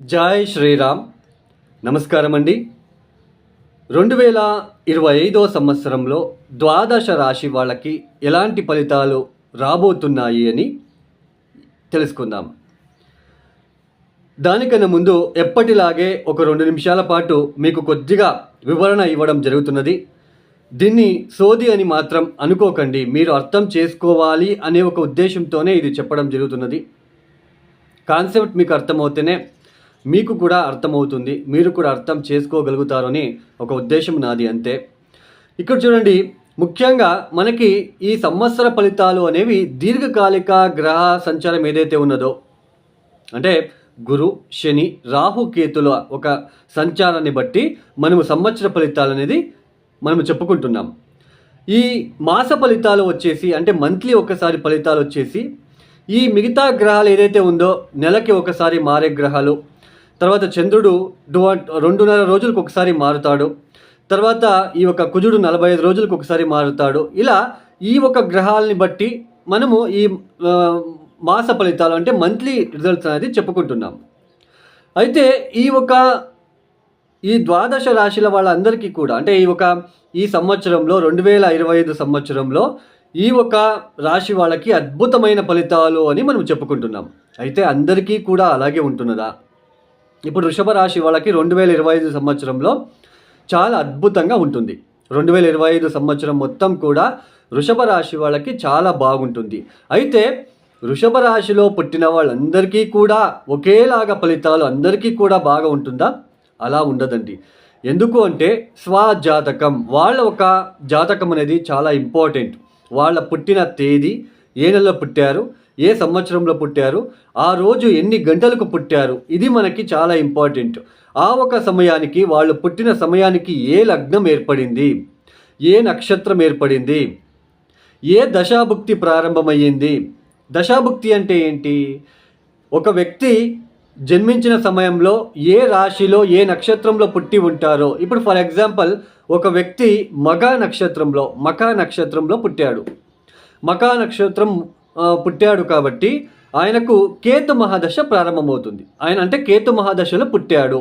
జై శ్రీరామ్. నమస్కారం అండి రెండు వేల ఇరవై ఐదో సంవత్సరంలో ద్వాదశ రాశి వాళ్ళకి ఎలాంటి ఫలితాలు రాబోతున్నాయి అని తెలుసుకుందాం. దానికన్నా ముందు ఎప్పటిలాగే ఒక రెండు నిమిషాల పాటు మీకు కొద్దిగా వివరణ ఇవ్వడం జరుగుతున్నది. దీన్ని సోది అని మాత్రం అనుకోకండి. మీరు అర్థం చేసుకోవాలి అనే ఒక ఉద్దేశంతోనే ఇది చెప్పడం జరుగుతున్నది. కాన్సెప్ట్ మీకు అర్థమవుతేనే మీకు కూడా అర్థమవుతుంది మీరు కూడా అర్థం చేసుకోగలుగుతారు అని ఒక ఉద్దేశం నాది అంతే. ఇక్కడ చూడండి ముఖ్యంగా మనకి ఈ సంవత్సర ఫలితాలు అనేవి దీర్ఘకాలిక గ్రహ సంచారం ఏదైతే ఉన్నదో అంటే గురు శని రాహు కేతుల ఒక సంచారాన్ని బట్టి మనము సంవత్సర ఫలితాలు అనేది మనము చెప్పుకుంటున్నాం. ఈ మాస ఫలితాలు వచ్చేసి అంటే మంత్లీ ఒకసారి ఫలితాలు వచ్చేసి ఈ మిగతా గ్రహాలు ఏదైతే ఉందో నెలకి ఒకసారి మారే గ్రహాలు తర్వాత చంద్రుడు డువా రెండున్నర రోజులకు ఒకసారి మారుతాడు. తర్వాత ఈ యొక్క కుజుడు నలభై ఐదు రోజులకు ఒకసారి మారుతాడు. ఇలా ఈ ఒక గ్రహాలని బట్టి మనము ఈ మాస ఫలితాలు అంటే మంత్లీ రిజల్ట్స్ అనేది చెప్పుకుంటున్నాం. అయితే ఈ ఒక ఈ ద్వాదశ రాశుల వాళ్ళందరికీ కూడా అంటే ఈ ఒక ఈ సంవత్సరంలో రెండు వేల ఇరవై ఐదు సంవత్సరంలో ఈ ఒక రాశి వాళ్ళకి అద్భుతమైన ఫలితాలు అని మనం చెప్పుకుంటున్నాం. అయితే అందరికీ కూడా అలాగే ఉంటున్నదా? ఇప్పుడు వృషభ రాశి వాళ్ళకి రెండు వేల ఇరవై ఐదు సంవత్సరంలో చాలా అద్భుతంగా ఉంటుంది. రెండు వేల ఇరవై ఐదు సంవత్సరం మొత్తం కూడా వృషభ రాశి వాళ్ళకి చాలా బాగుంటుంది. అయితే వృషభ రాశిలో పుట్టిన వాళ్ళందరికీ కూడా ఒకేలాగా ఫలితాలు అందరికీ కూడా బాగా ఉంటుందా? అలా ఉండదండి. ఎందుకు అంటే స్వజాతకం. వాళ్ళ ఒక జాతకం అనేది చాలా ఇంపార్టెంట్. వాళ్ళ పుట్టిన తేదీ ఏ నెలలో పుట్టారు? ఏ సంవత్సరంలో పుట్టారు? ఆ రోజు ఎన్ని గంటలకు పుట్టారు? ఇది మనకి చాలా ఇంపార్టెంట్. ఆ ఒక సమయానికి వాళ్ళు పుట్టిన సమయానికి ఏ లగ్నం ఏర్పడింది? ఏ నక్షత్రం ఏర్పడింది? ఏ దశాభుక్తి ప్రారంభమయ్యింది? దశాభుక్తి అంటే ఏంటి? ఒక వ్యక్తి జన్మించిన సమయంలో ఏ రాశిలో ఏ నక్షత్రంలో పుట్టి ఉంటారో. ఇప్పుడు ఫర్ ఎగ్జాంపుల్ ఒక వ్యక్తి మగ నక్షత్రంలో మకా నక్షత్రంలో పుట్టాడు. మకా నక్షత్రం పుట్టాడు కాబట్టి ఆయనకు కేతు మహాదశ ప్రారంభమవుతుంది. ఆయన అంటే కేతు మహాదశలో పుట్టాడు.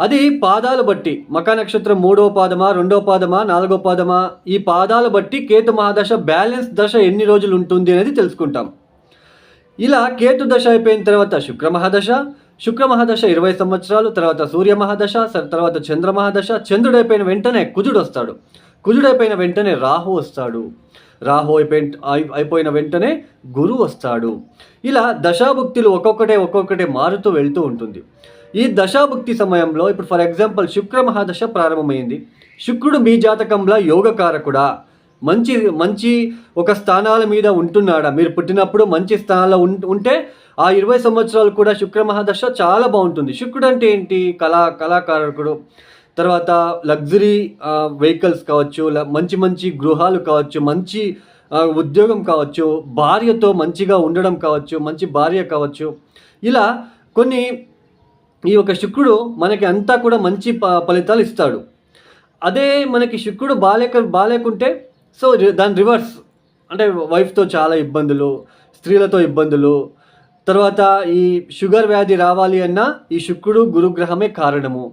అది పాదాలు బట్టి మకా నక్షత్రం మూడో పాదమా రెండో పాదమా నాలుగో పాదమా ఈ పాదాలు బట్టి కేతు మహాదశ బ్యాలెన్స్ దశ ఎన్ని రోజులు ఉంటుంది అనేది తెలుసుకుంటాం. ఇలా కేతు దశ అయిపోయిన తర్వాత శుక్ర మహాదశ శుక్ర మహాదశ ఇరవై సంవత్సరాలు తర్వాత సూర్య మహాదశ తర్వాత చంద్ర మహాదశ చంద్రుడైపోయిన వెంటనే కుజుడు వస్తాడు. కుజుడైపోయిన వెంటనే రాహు వస్తాడు. రాహో అయిపోయిన అయిపోయిన వెంటనే గురు వస్తాడు. ఇలా దశాభుక్తులు ఒక్కొక్కటే ఒక్కొక్కటే మారుతూ వెళ్తూ ఉంటుంది. ఈ దశాభుక్తి సమయంలో ఇప్పుడు ఫర్ ఎగ్జాంపుల్ శుక్ర మహాదశ ప్రారంభమైంది. శుక్రుడు మీ జాతకంలో యోగకారకుడా? మంచి మంచి ఒక స్థానాల మీద ఉంటున్నాడా? మీరు పుట్టినప్పుడు మంచి స్థానాల్లో ఉం- ఉంటే ఆ ఇరవై సంవత్సరాలు కూడా శుక్ర మహాదశ చాలా బాగుంటుంది. శుక్రుడు అంటే ఏంటి? కళా కళాకారకుడు తర్వాత లగ్జరీ వెహికల్స్ కావచ్చు ల- మంచి మంచి గృహాలు కావచ్చు మంచి ఉద్యోగం కావచ్చు భార్యతో మంచిగా ఉండడం కావచ్చు మంచి భార్య కావచ్చు. ఇలా కొన్ని ఈ యొక్క శుక్రుడు మనకి అంతా కూడా మంచి ప- ఫలితాలు ఇస్తాడు. అదే మనకి శుక్రుడు బాలేక బాలేకుంటే సో దాని రివర్స్ అంటే వైఫ్తో చాలా ఇబ్బందులు స్త్రీలతో ఇబ్బందులు. తర్వాత ఈ షుగర్ వ్యాధి రావాలి అన్నా ఈ శుక్రుడు గురుగ్రహమే కారణము.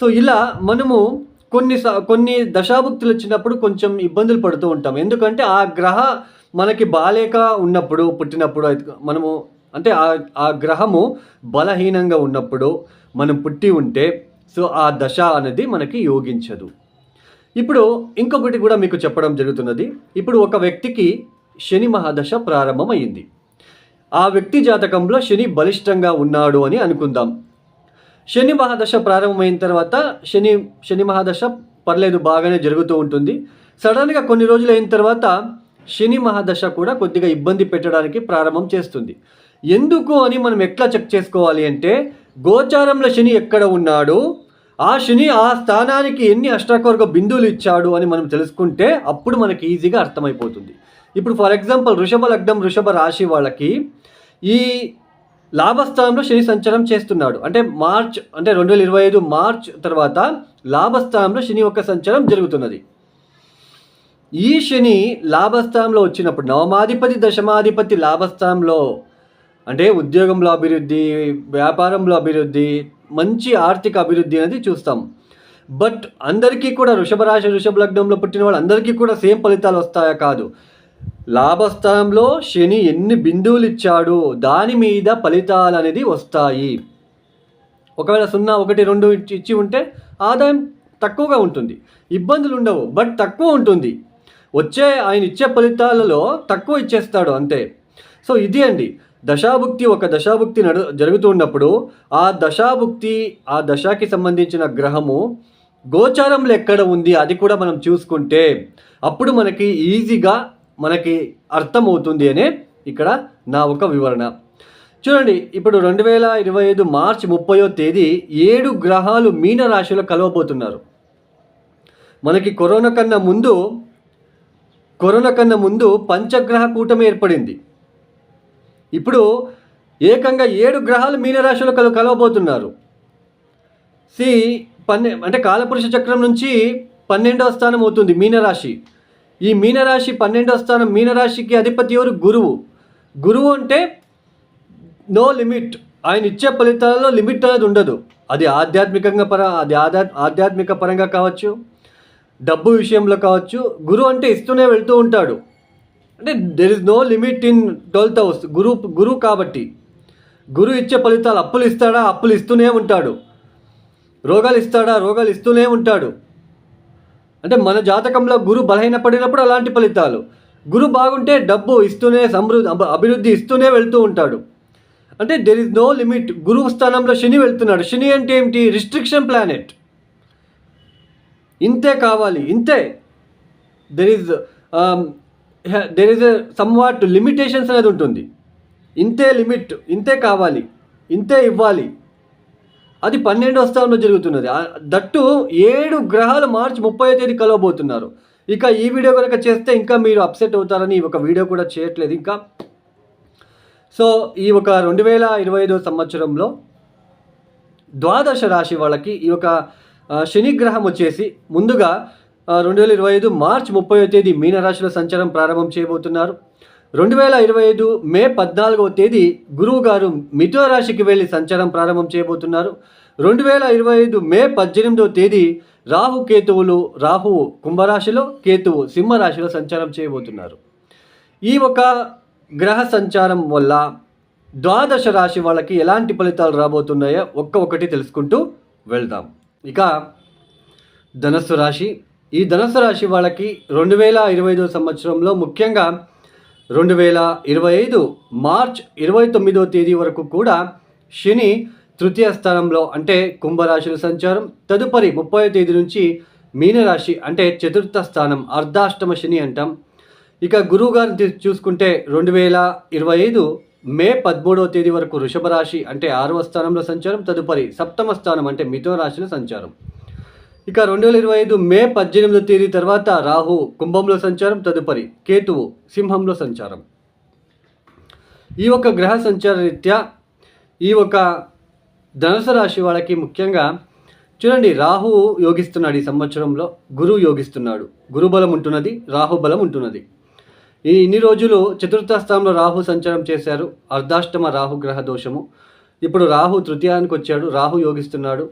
సో ఇలా మనము కొన్ని స- కొన్ని దశాభుక్తులు వచ్చినప్పుడు కొంచెం ఇబ్బందులు పడుతూ ఉంటాం. ఎందుకంటే ఆ గ్రహ మనకి బాలేక ఉన్నప్పుడు పుట్టినప్పుడు అయితే మనము అంటే ఆ ఆ గ్రహము బలహీనంగా ఉన్నప్పుడు మనం పుట్టి ఉంటే సో ఆ దశ అనేది మనకి యోగించదు. ఇప్పుడు ఇంకొకటి కూడా మీకు చెప్పడం జరుగుతున్నది. ఇప్పుడు ఒక వ్యక్తికి శని మహాదశ ప్రారంభమైంది ఆ వ్యక్తి జాతకంలో శని బలిష్టంగా ఉన్నాడు అని అనుకుందాం. శని మహాదశ ప్రారంభమైన తర్వాత శని శని మహాదశ పర్లేదు బాగానే జరుగుతూ ఉంటుంది. సడన్గా కొన్ని రోజులు అయిన తర్వాత శని మహాదశ కూడా కొద్దిగా ఇబ్బంది పెట్టడానికి ప్రారంభం చేస్తుంది. ఎందుకు అని మనం ఎట్లా చెక్ చేసుకోవాలి అంటే గోచారంలో శని ఎక్కడ ఉన్నాడు ఆ శని ఆ స్థానానికి ఎన్ని అష్టాకోర్గ బిందువులు ఇచ్చాడు అని మనం తెలుసుకుంటే అప్పుడు మనకి ఈజీగా అర్థమైపోతుంది. ఇప్పుడు ఫర్ ఎగ్జాంపుల్ వృషభ లగ్నం వృషభ రాశి వాళ్ళకి ఈ లాభస్థానంలో శని సంచారం చేస్తున్నాడు. అంటే మార్చ్ అంటే రెండు వేల ఇరవై ఐదు మార్చ్ తర్వాత లాభస్థానంలో శని యొక్క సంచారం జరుగుతున్నది. ఈ శని లాభస్థానంలో వచ్చినప్పుడు నవమాధిపతి దశమాధిపతి లాభస్థానంలో అంటే ఉద్యోగంలో అభివృద్ధి వ్యాపారంలో అభివృద్ధి మంచి ఆర్థిక అభివృద్ధి అనేది చూస్తాం. బట్ అందరికీ కూడా వృషభ రాశి వృషభ లగ్నంలో పుట్టిన వాళ్ళందరికీ కూడా సేమ్ ఫలితాలు వస్తాయా కాదు. లాభస్థానంలో శని ఎన్ని బిందువులు ఇచ్చాడో? దాని మీద ఫలితాలు అనేది వస్తాయి. ఒకవేళ సున్నా ఒకటి రెండు ఇచ్చి ఉంటే ఆదాయం తక్కువగా ఉంటుంది. ఇబ్బందులు ఉండవు బట్ తక్కువ ఉంటుంది. వచ్చే ఆయన ఇచ్చే ఫలితాలలో తక్కువ ఇచ్చేస్తాడు అంతే. సో ఇది అండి. దశాభుక్తి ఒక దశాభుక్తి నడు జరుగుతున్నప్పుడు ఆ దశాభుక్తి ఆ దశకి సంబంధించిన గ్రహము గోచారంలో ఎక్కడ ఉంది అది కూడా మనం చూసుకుంటే అప్పుడు మనకి ఈజీగా మనకి అర్థమవుతుంది అనే ఇక్కడ నా ఒక వివరణ. చూడండి ఇప్పుడు రెండు వేల ఇరవై ఐదు మార్చి ముప్పయో తేదీ ఏడు గ్రహాలు మీన రాశిలో కలవబోతున్నారు. మనకి కరోనా కన్నా ముందు కరోనా కన్నా ముందు పంచగ్రహ కూటమి ఏర్పడింది. ఇప్పుడు ఏకంగా ఏడు గ్రహాలు మీనరాశిలో కల కలవబోతున్నారు. సి పన్నె అంటే కాలపురుష చక్రం నుంచి పన్నెండవ స్థానం అవుతుంది మీనరాశి ఈ మీనరాశి పన్నెండవ స్థానం మీనరాశికి అధిపతి ఎవరు? గురువు. గురువు అంటే నో లిమిట్ ఆయన ఇచ్చే ఫలితాలలో లిమిట్ అనేది ఉండదు. అది ఆధ్యాత్మికంగా పర అది ఆధ్యా ఆధ్యాత్మిక పరంగా కావచ్చు డబ్బు విషయంలో కావచ్చు. గురువు అంటే ఇస్తూనే వెళ్తూ ఉంటాడు. అంటే there is no limit in twelfth house గురు గురువు కాబట్టి. గురువు ఇచ్చే ఫలితాలు అప్పులు ఇస్తాడా? అప్పులు ఇస్తూనే ఉంటాడు. రోగాలు ఇస్తాడా? రోగాలు ఇస్తూనే ఉంటాడు. అంటే మన జాతకంలో గురు బలహీనపడినప్పుడు అలాంటి ఫలితాలు. గురు బాగుంటే డబ్బు ఇస్తూనే సమృద్ధి అభివృద్ధి ఇస్తూనే వెళ్తూ ఉంటాడు. అంటే దెర్ ఇస్ నో లిమిట్ గురువు స్థానంలో శని వెళ్తున్నాడు. శని అంటే ఏమిటి? రిస్ట్రిక్షన్ ప్లానెట్ ఇంతే కావాలి. ఇంతే. There is there is somewhat limitations అనేది ఉంటుంది. ఇంతే లిమిట్ ఇంతే కావాలి. ఇంతే ఇవ్వాలి. అది పన్నెండవ స్థానంలో జరుగుతున్నది. దట్టు ఏడు గ్రహాలు మార్చి ముప్పై తేదీ కలవబోతున్నారు. ఇక ఈ వీడియో కనుక చేస్తే ఇంకా మీరు అప్సెట్ అవుతారని ఒక వీడియో కూడా చేయట్లేదు ఇంకా. సో ఈ ఒక రెండు వేల ఇరవై ఐదో సంవత్సరంలో ద్వాదశ రాశి వాళ్ళకి ఈ ఒక శనిగ్రహం వచ్చేసి ముందుగా రెండు వేల ఇరవై ఐదు మార్చ్ ముప్పై తేదీ మీనరాశిలో సంచారం ప్రారంభం చేయబోతున్నారు. రెండు వేల ఇరవై ఐదు మే పద్నాలుగవ తేదీ గురువు గారు మిథున రాశికి వెళ్ళి సంచారం ప్రారంభం చేయబోతున్నారు. రెండు వేల ఇరవై ఐదు మే పద్దెనిమిదవ తేదీ రాహు కేతువులు రాహు కుంభరాశిలో కేతువు సింహరాశిలో సంచారం చేయబోతున్నారు. ఈ ఒక గ్రహ సంచారం వల్ల ద్వాదశ రాశి వాళ్ళకి ఎలాంటి ఫలితాలు రాబోతున్నాయో ఒక్క ఒకటి తెలుసుకుంటూ వెళ్దాం. ఇక ధనస్సు రాశి. ఈ ధనస్సు రాశి వాళ్ళకి రెండు వేల ఇరవై ఐదో సంవత్సరంలో ముఖ్యంగా రెండు వేల ఇరవై ఐదు మార్చ్ ఇరవై తొమ్మిదో తేదీ వరకు కూడా శని తృతీయ స్థానంలో అంటే కుంభరాశిలో సంచారం. తదుపరి ముప్పై తేదీ నుంచి మీనరాశి అంటే చతుర్థ స్థానం అర్ధాష్టమ శని అంటాం. ఇక గురువు గారిని చూసుకుంటే రెండు వేల ఇరవై ఐదు మే పదమూడవ తేదీ వరకు వృషభ రాశి అంటే ఆరవ స్థానంలో సంచారం. తదుపరి సప్తమ స్థానం అంటే మిథున రాశిలో సంచారం. ఇక రెండు వేల ఇరవై ఐదు మే పద్దెనిమిదో తేదీ తర్వాత రాహు కుంభంలో సంచారం తదుపరి కేతువు సింహంలో సంచారం. ఈ ఒక గ్రహ సంచార రీత్యా ఈ ఒక ధనుసు రాశి వాళ్ళకి ముఖ్యంగా చూడండి రాహు యోగిస్తున్నాడు ఈ సంవత్సరంలో గురువు యోగిస్తున్నాడు. గురుబలం ఉంటున్నది రాహు బలం ఉంటున్నది. ఈ ఇన్ని రోజులు చతుర్థ స్థానంలో రాహు సంచారం చేశారు అర్ధాష్టమ రాహు గ్రహ దోషము. ఇప్పుడు రాహు తృతీయానికి వచ్చాడు రాహు యోగిస్తున్నాడు.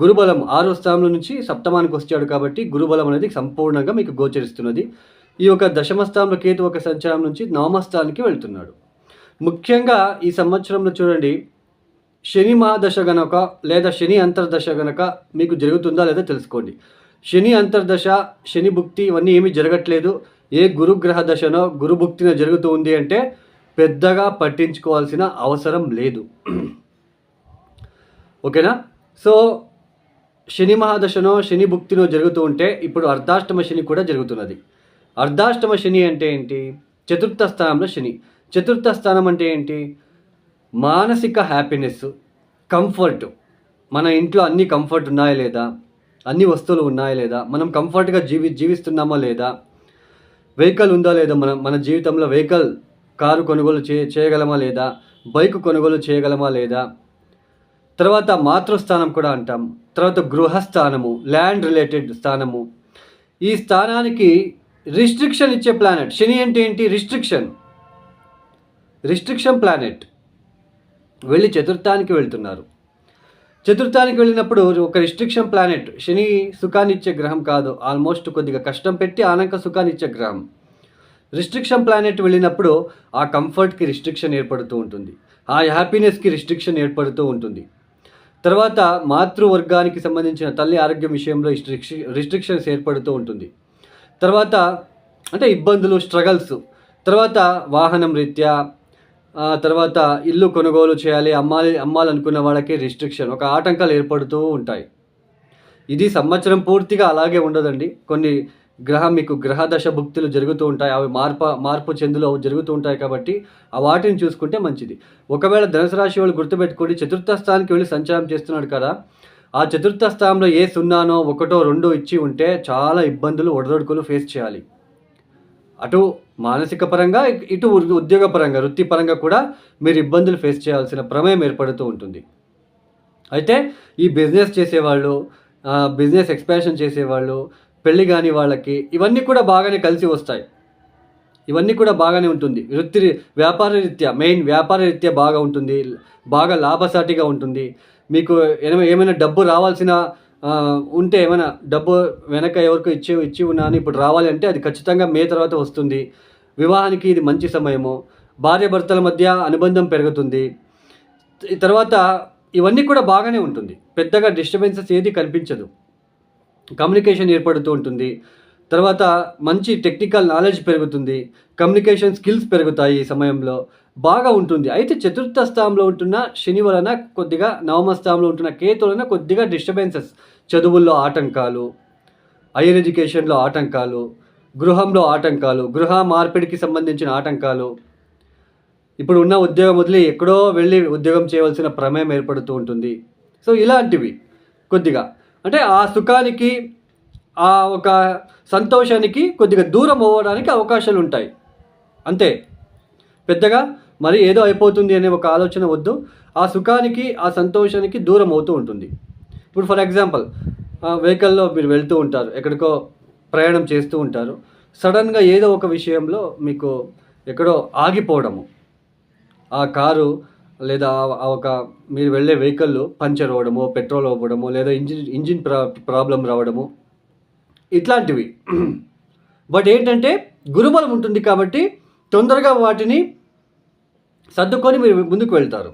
గురుబలం ఆరో స్థానంలో నుంచి సప్తమానికి వచ్చాడు కాబట్టి గురుబలం అనేది సంపూర్ణంగా మీకు గోచరిస్తున్నది. ఈ యొక్క దశమ స్థానంలో కేతు ఒక సంచారం నుంచి నవమస్థానానికి వెళ్తున్నాడు. ముఖ్యంగా ఈ సంవత్సరంలో చూడండి శని మహాదశ గనక లేదా శని అంతర్దశ గనక మీకు జరుగుతుందా లేదా తెలుసుకోండి. శని అంతర్దశ శని భుక్తి ఇవన్నీ ఏమీ జరగట్లేదు. ఏ గురుగ్రహ దశనో గురుభుక్తినో జరుగుతూ ఉంది అంటే పెద్దగా పట్టించుకోవాల్సిన అవసరం లేదు. ఓకేనా? సో శని మహాదశనో శని భుక్తినో జరుగుతూ ఉంటే ఇప్పుడు అర్ధాష్టమ శని కూడా జరుగుతున్నది. అర్ధాష్టమ శని అంటే ఏంటి? చతుర్థ స్థానంలో శని. చతుర్థ స్థానం అంటే ఏంటి? మానసిక హ్యాపీనెస్ కంఫర్ట్. మన ఇంట్లో అన్ని కంఫర్ట్ ఉన్నాయా లేదా? అన్ని వస్తువులు ఉన్నాయా లేదా? మనం కంఫర్ట్గా జీవి జీవిస్తున్నామా లేదా? వెహికల్ ఉందా లేదా? మన మన జీవితంలో వెహికల్ కారు కొనుగోలు చే చేయగలమా లేదా? బైక్ కొనుగోలు చేయగలమా లేదా? తర్వాత మాతృస్థానం కూడా అంటాం. తర్వాత గృహస్థానము ల్యాండ్ రిలేటెడ్ స్థానము. ఈ స్థానానికి రిస్ట్రిక్షన్ ఇచ్చే ప్లానెట్ శని అంటే ఏంటి? రిస్ట్రిక్షన్ రిస్ట్రిక్షన్ ప్లానెట్ వెళ్ళి చతుర్థానికి వెళ్తున్నారు. చతుర్థానికి వెళ్ళినప్పుడు ఒక రిస్ట్రిక్షన్ ప్లానెట్ శని సుఖాన్ని ఇచ్చే గ్రహం కాదు. ఆల్మోస్ట్ కొద్దిగా కష్టం పెట్టి ఆనంక సుఖాన్ని ఇచ్చే గ్రహం. రిస్ట్రిక్షన్ ప్లానెట్ వెళ్ళినప్పుడు ఆ కంఫర్ట్కి రిస్ట్రిక్షన్ ఏర్పడుతూ ఉంటుంది. ఆ హ్యాపీనెస్కి రిస్ట్రిక్షన్ ఏర్పడుతూ ఉంటుంది. తర్వాత మాతృవర్గానికి సంబంధించిన తల్లి ఆరోగ్యం విషయంలో రిస్ట్రిక్ష రిస్ట్రిక్షన్స్ ఏర్పడుతూ ఉంటుంది. తర్వాత అంటే ఇబ్బందులు స్ట్రగల్స్ తర్వాత వాహనం రీత్యా తర్వాత ఇల్లు కొనుగోలు చేయాలి అమ్మాలి అమ్మాలనుకున్న వాళ్ళకి రిస్ట్రిక్షన్ ఒక ఆటంకాలు ఏర్పడుతూ ఉంటాయి. ఇది సంవత్సరం పూర్తిగా అలాగే ఉండదండి. కొన్ని గ్రహం మీకు గ్రహ దశ భుక్తులు జరుగుతూ ఉంటాయి. అవి మార్ప మార్పు చెందులో జరుగుతూ ఉంటాయి కాబట్టి ఆ వాటిని చూసుకుంటే మంచిది. ఒకవేళ ధనుసు రాశి వాళ్ళు గుర్తుపెట్టుకోండి చతుర్థ స్థానానికి వెళ్ళి సంచారం చేస్తున్నాడు కదా ఆ చతుర్థ స్థానంలో ఏ సున్నానో ఒకటో రెండో ఇచ్చి ఉంటే చాలా ఇబ్బందులు ఒడదొడుకులు ఫేస్ చేయాలి. అటు మానసిక పరంగా ఇటు ఉద్యోగ పరంగా వృత్తిపరంగా కూడా మీరు ఇబ్బందులు ఫేస్ చేయాల్సిన ప్రమేయం ఏర్పడుతూ ఉంటుంది. అయితే ఈ బిజినెస్ చేసేవాళ్ళు బిజినెస్ ఎక్స్పాన్షన్ చేసేవాళ్ళు పెళ్ళి కాని వాళ్ళకి ఇవన్నీ కూడా బాగానే కలిసి వస్తాయి. ఇవన్నీ కూడా బాగానే ఉంటుంది. వృత్తి వ్యాపార రీత్యా మెయిన్ వ్యాపార రీత్యా బాగా ఉంటుంది. బాగా లాభసాటిగా ఉంటుంది. మీకు ఏమైనా డబ్బు రావాల్సిన ఉంటే ఏమైనా డబ్బు వెనక ఎవరికో ఇచ్చి ఇచ్చి ఉన్నాను ఇప్పుడు రావాలి అంటే అది ఖచ్చితంగా మే తర్వాత వస్తుంది. వివాహానికి ఇది మంచి సమయము. భార్యాభర్తల మధ్య అనుబంధం పెరుగుతుంది. తర్వాత ఇవన్నీ కూడా బాగానే ఉంటుంది. పెద్దగా డిస్టర్బెన్సెస్ ఏది కనిపించదు. కమ్యూనికేషన్ ఏర్పడుతూ ఉంటుంది. తర్వాత మంచి టెక్నికల్ నాలెడ్జ్ పెరుగుతుంది. కమ్యూనికేషన్ స్కిల్స్ పెరుగుతాయి ఈ సమయంలో. బాగా ఉంటుంది. అయితే చతుర్థ స్థానంలో ఉంటున్న శని వలన కొద్దిగా నవమ స్థానంలో ఉంటున్న కేతు వలన కొద్దిగా డిస్టర్బెన్సెస్. చదువుల్లో ఆటంకాలు హైయర్ ఎడ్యుకేషన్లో ఆటంకాలు గృహంలో ఆటంకాలు గృహ మార్పిడికి సంబంధించిన ఆటంకాలు. ఇప్పుడు ఉన్న ఉద్యోగం వదిలి ఎక్కడో వెళ్ళి ఉద్యోగం చేయవలసిన ప్రమేయం ఏర్పడుతూ ఉంటుంది. సో ఇలాంటివి కొద్దిగా. అంటే ఆ సుఖానికి ఆ ఒక సంతోషానికి కొద్దిగా దూరం అవ్వడానికి అవకాశాలు ఉంటాయి. అంతే. పెద్దగా మరి ఏదో అయిపోతుంది అనే ఒక ఆలోచన వద్దు. ఆ సుఖానికి ఆ సంతోషానికి దూరం అవుతూ ఉంటుంది. ఇప్పుడు ఫర్ ఎగ్జాంపుల్ వెహికల్లో మీరు వెళ్తూ ఉంటారు ఎక్కడికో ప్రయాణం చేస్తూ ఉంటారు. సడన్గా ఏదో ఒక విషయంలో మీకు ఎక్కడో ఆగిపోవడము. ఆ కారు లేదా ఒక మీరు వెళ్ళే వెహికల్ పంచర్ అవ్వడము పెట్రోల్ అవ్వడము లేదా ఇంజిన్ ఇంజిన్ ప్రా ప్రాబ్లం రావడము ఇట్లాంటివి. బట్ ఏంటంటే గురుబలం ఉంటుంది కాబట్టి తొందరగా వాటిని సర్దుకొని మీరు ముందుకు వెళ్తారు.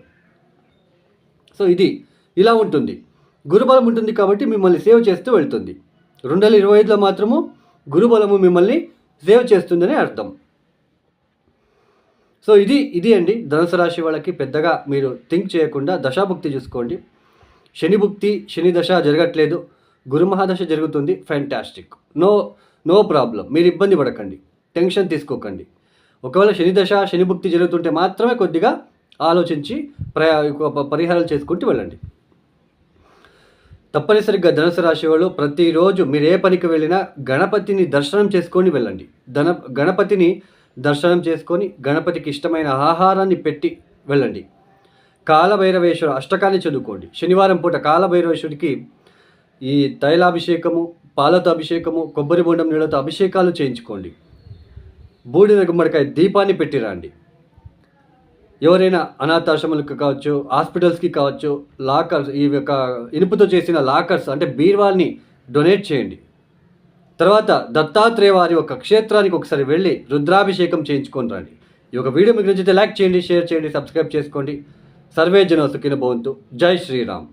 సో ఇది ఇలా ఉంటుంది. గురుబలం ఉంటుంది కాబట్టి మిమ్మల్ని సేవ్ చేస్తూ వెళ్తుంది. రెండు వేల ఇరవై ఐదులో మాత్రము గురుబలము మిమ్మల్ని సేవ్ చేస్తుందని అర్థం. సో ఇది ఇది అండి. ధనుసు రాశి వాళ్ళకి పెద్దగా మీరు థింక్ చేయకుండా దశాభుక్తి చూసుకోండి. శని భుక్తి శని దశ జరగట్లేదు. గురు మహాదశ జరుగుతుంది. ఫ్యాంటాస్టిక్ నో నో ప్రాబ్లం మీరు ఇబ్బంది పడకండి. టెన్షన్ తీసుకోకండి. ఒకవేళ శని దశ శని భుక్తి జరుగుతుంటే మాత్రమే కొద్దిగా ఆలోచించి ప్రయా పరిహారాలు చేసుకుంటూ వెళ్ళండి. తప్పనిసరిగా ధనుసు రాశి వాళ్ళు ప్రతిరోజు మీరు ఏ పనికి వెళ్ళినా గణపతిని దర్శనం చేసుకొని వెళ్ళండి. ధన గణపతిని దర్శనం చేసుకొని గణపతికి ఇష్టమైన ఆహారాన్ని పెట్టి వెళ్ళండి. కాలభైరవేశ్వర అష్టకాన్ని చదువుకోండి. శనివారం పూట కాలభైరవేశ్వరికి ఈ తైలాభిషేకము పాలతో అభిషేకము కొబ్బరి బొండం నీళ్ళతో అభిషేకాలు చేయించుకోండి. బూడిద గుమ్మడికాయ దీపాన్ని పెట్టిరండి ఎవరైనా అనాథాశ్రమాలకు కావచ్చు హాస్పిటల్స్కి కావచ్చు లాకర్స్ ఈ యొక్క ఇనుపుతో చేసిన లాకర్స్ అంటే బీర్వాల్ని డొనేట్ చేయండి. తర్వాత దత్తాత్రేయ వారి ఒక క్షేత్రానికి ఒకసారి వెళ్ళి రుద్రాభిషేకం చేయించుకొని రండి. ఈ యొక్క వీడియో మీకు నచ్చితే లైక్ చేయండి షేర్ చేయండి సబ్స్క్రైబ్ చేసుకోండి. సర్వే జన సుఖిన భవంతు. జై శ్రీరామ్.